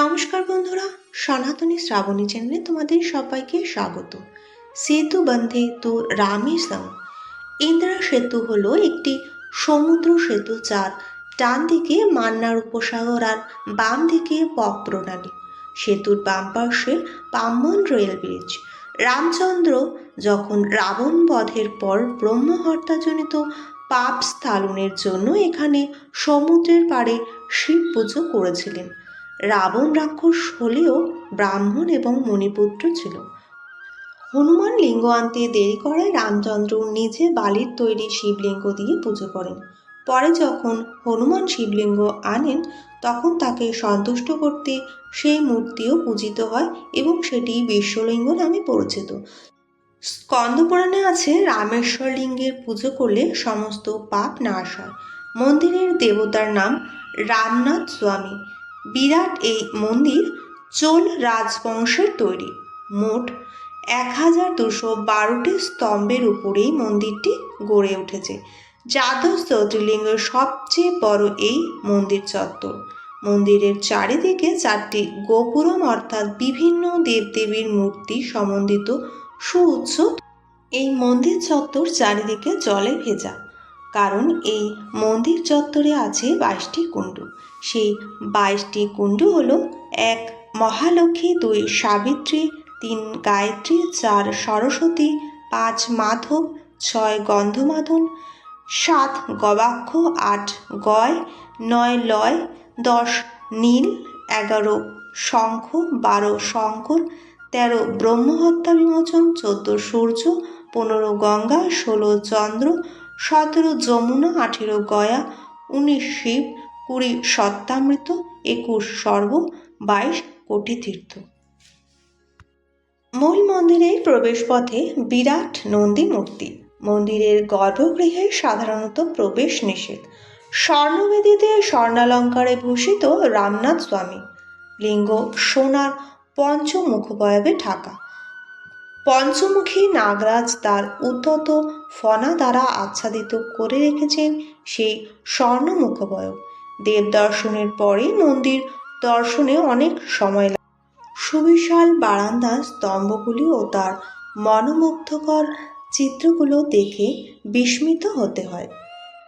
নমস্কার বন্ধুরা, সনাতনী শ্রাবণী চ্যানেলে তোমাদের সবাইকে স্বাগত। সেতু বন্ধে তো রামেশম ইন্দিরা সেতু হলো একটি সমুদ্র সেতু যার ডান দিকে মান্নার উপসাগর আর বাম দিকে পথ প্রণালী। সেতুর বাম পাশে পাম্বন রেল ব্রিজ রামচন্দ্র যখন রাবণ বধের পর ব্রহ্মহত্যাজনিত পাপ স্থালনের জন্য এখানে সমুদ্রের পাড়ে শিব পুজো করেছিলেন। রাবণ রাক্ষস হলেও ব্রাহ্মণ এবং মণিপুত্র ছিল। হনুমান লিঙ্গ আনতে দেরি করায় রামচন্দ্র নিজে বালির তৈরি শিবলিঙ্গ দিয়ে পুজো করেন। পরে যখন হনুমান শিবলিঙ্গ আনেন, তখন তাকে সন্তুষ্ট করতে সেই মূর্তিও পূজিত হয় এবং সেটি বিশ্বলিঙ্গ নামে পরিচিত। স্কন্দপুরাণে আছে, রামেশ্বর লিঙ্গের পুজো করলে সমস্ত পাপ নাশ হয়। মন্দিরের দেবতার নাম রামনাথ স্বামী। বিরাট এই মন্দির চোল রাজবংশের তৈরি। মোট এক হাজার দুশো বারোটি স্তম্ভের উপরেই মন্দিরটি গড়ে উঠেছে। দ্বাদশ জ্যোতির্লিঙ্গের সবচেয়ে বড় এই মন্দির চত্বর। মন্দিরের চারিদিকে চারটি গোপুরম অর্থাৎ বিভিন্ন দেবদেবীর মূর্তি সম্বন্ধিত সুউচ্চ। এই মন্দির চত্বর চারিদিকে জলে ভেজা। কারণ এই মন্দির চত্বরে আছে বাইশটি কুণ্ডু। সেই বাইশটি কুণ্ডু হল এক মহালক্ষ্মী, দুই সাবিত্রী, তিন গায়ত্রী, চার সরস্বতী, পাঁচ মাধব, ছয় গন্ধমাদন সাত গবাক্ষ, আট গয়, নয় লয়, দশ নীল, এগারো শঙ্খ, বারো শঙ্কর, তেরো ব্রহ্মহত্যা বিমোচন চোদ্দ সূর্য, পনেরো গঙ্গা, ষোলো চন্দ্র সতেরো যমুনা, আঠেরো গয়া, উনিশ শিব, কুড়ি সত্যামৃত, একুশ সর্ব বাইশ কোটি তীর্থ। মূল মন্দিরের প্রবেশপথে বিরাট নন্দী মূর্তি। মন্দিরের গর্ভগৃহে সাধারণত প্রবেশ নিষেধ। স্বর্ণবেদীতে স্বর্ণালঙ্কারে ভূষিত রামনাথ স্বামী। লিঙ্গ সোনার পঞ্চমুখবয়বে ঢাকা। পঞ্চমুখী নাগরাজ তার উদ্যত ফনা দ্বারা আচ্ছাদিত করে রেখেছেন সেই স্বর্ণ মুখবয়ব দেব দর্শনের পরে মন্দির দর্শনে অনেক সময় লাগে। সুবিশাল বারান্দার স্তম্ভগুলি ও তার মনোমুগ্ধকর চিত্রগুলো দেখে বিস্মিত হতে হয়।